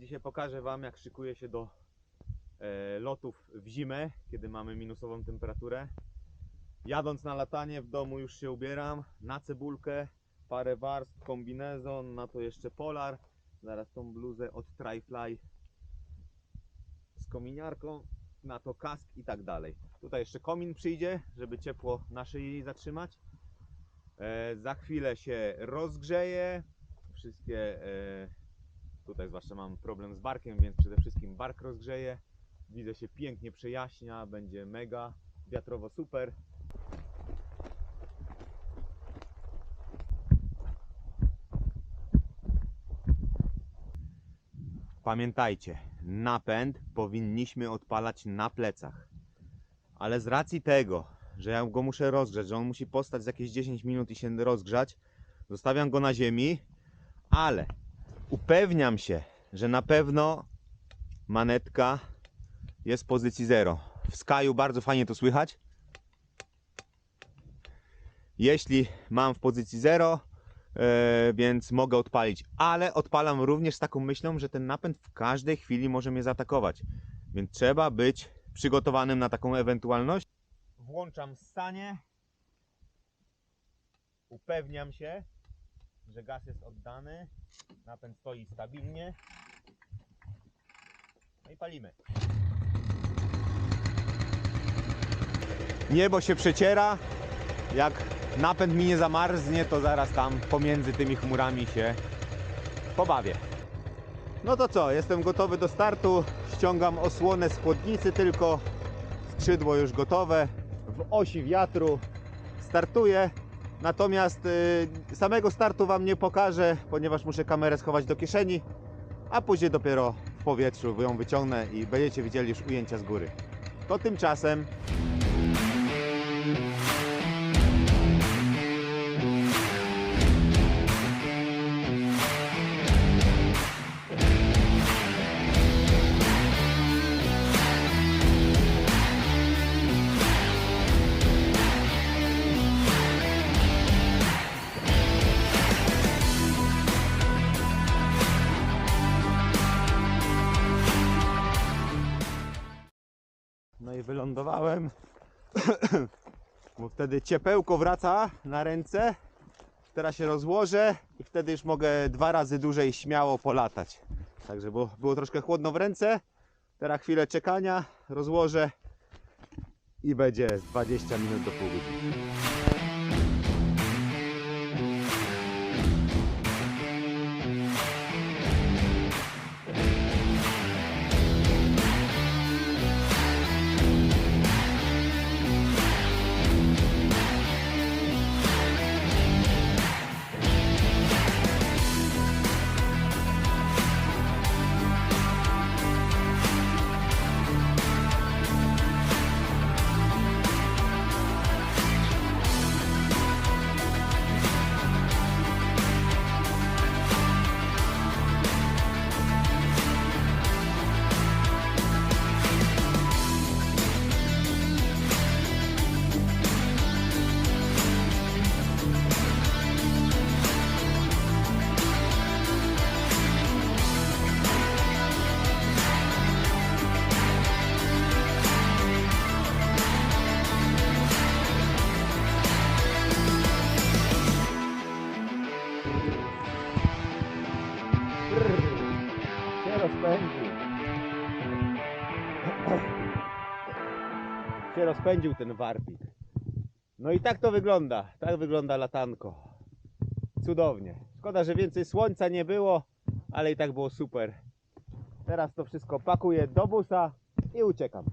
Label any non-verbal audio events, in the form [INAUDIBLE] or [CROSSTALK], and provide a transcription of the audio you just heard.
Dzisiaj pokażę Wam, jak szykuję się do e, lotów w zimę, kiedy mamy minusową temperaturę. Jadąc na latanie w domu już się ubieram na cebulkę, parę warstw, kombinezon, na to jeszcze polar. Zaraz tą bluzę od Tryfly z kominiarką, na to kask i tak dalej. Tutaj jeszcze komin przyjdzie, żeby ciepło na szyi zatrzymać. E, za chwilę się rozgrzeje. Wszystkie e, Tutaj zwłaszcza mam problem z barkiem, więc przede wszystkim bark rozgrzeje. Widzę się pięknie przejaśnia, będzie mega, wiatrowo super. Pamiętajcie, napęd powinniśmy odpalać na plecach. Ale z racji tego, że ja go muszę rozgrzać, że on musi postać za jakieś 10 minut i się rozgrzać, zostawiam go na ziemi, ale upewniam się, że na pewno manetka jest w pozycji 0. W Skyu bardzo fajnie to słychać. Jeśli mam w pozycji 0, e, więc mogę odpalić, ale odpalam również z taką myślą, że ten napęd w każdej chwili może mnie zaatakować. Więc trzeba być przygotowanym na taką ewentualność. Włączam stanie. Upewniam się, że gaz jest oddany. Napęd stoi stabilnie. No i palimy. Niebo się przeciera. Jak napęd mi nie zamarznie, to zaraz tam pomiędzy tymi chmurami się pobawię. No to co, jestem gotowy do startu. Ściągam osłonę z chłodnicy tylko. Skrzydło już gotowe. W osi wiatru startuję. Natomiast y, samego startu Wam nie pokażę, ponieważ muszę kamerę schować do kieszeni, a później dopiero w powietrzu ją wyciągnę i będziecie widzieli już ujęcia z góry. To tymczasem No i wylądowałem. [COUGHS] Bo wtedy ciepełko wraca na ręce. Teraz się rozłożę i wtedy już mogę dwa razy dłużej śmiało polatać. Także bo było troszkę chłodno w ręce. Teraz chwilę czekania, rozłożę i będzie z 20 minut do pół godziny. Rozpędził. [CLEARS THROAT] się rozpędził ten warpik. No i tak to wygląda. Tak wygląda latanko. Cudownie. Szkoda, że więcej słońca nie było, ale i tak było super. Teraz to wszystko pakuję do busa i uciekam.